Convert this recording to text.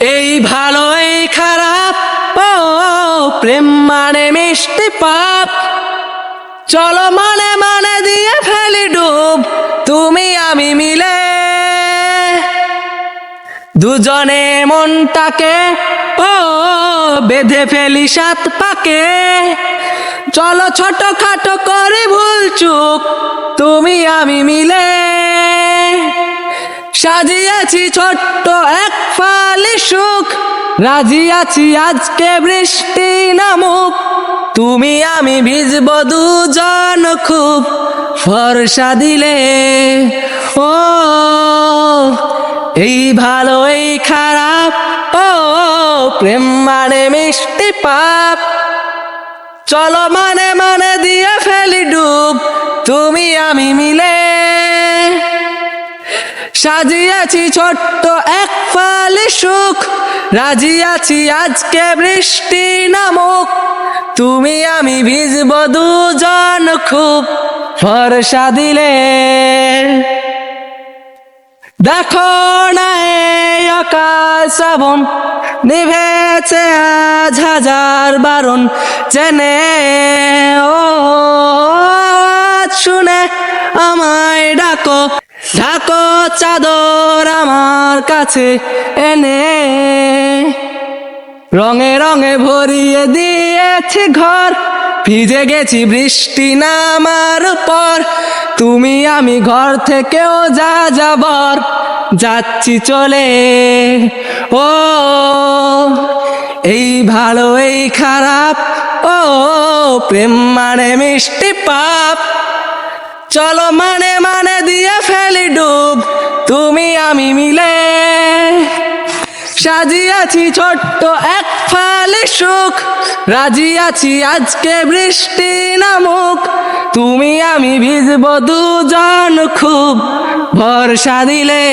এই ভালো, এই খারাপ প্রেম মানে মিষ্টি পাপ। চলো মানে মানে দিয়ে ফেলি ডুব, তুমি, আমি মিলে। দুজনে মনটাকে, ও, বেঁধে ফেলি সাত পাকে। চলো ছোট খাটো করে ভুল চুক, তুমি, আমি মিলে। সাজিয়েছি ছোট্ট এক ফালি সুখ। রাজি আছি আজকে বৃষ্টি নামুক। তুমি আমি ভিজব দুজন খুব। ফর্ষা দিলে, ও, এই ভালো, এই খারাপ, ও, প্রেম মানে মিষ্টি পাপ। চলো মানে মানে দিয়ে ফেলি ডুব। তুমি আমি মিলে সাজিয়েছি ছোট্ট এক ফালি সুখ। রাজি আছি আজকে বৃষ্টি নামুক। তুমি আমি ভিজব দুজন খুব। ভরসা দিলে। দেখো না অকাল শ্রাবণ। নিভেছে আজ হাজার বারণ। জেনে, ও শুনে আমায় ডাকো। ঢাকো চাদর আমার কাছে এনে। রঙে রঙে ভরিয়ে দিয়েছি ঘর, ভিজে গেছি বৃষ্টি নামার পর। তুমি আমি ঘর থেকেও যা যাবর যাচ্ছি চলে। ও, এই ভালো, এই খারাপ, ও, প্রেম মানে মিষ্টি পাপ। চলো মানে মানে দিয়ে ফেলি ডুব। তুমি, আমি মিলে সাজিয়াছি ছোট্ট এক ফালি সুখ। রাজি আছি আজকে বৃষ্টি নামুক। তুমি, আমি ভিজব দুজন খুব। ভরসা দিলে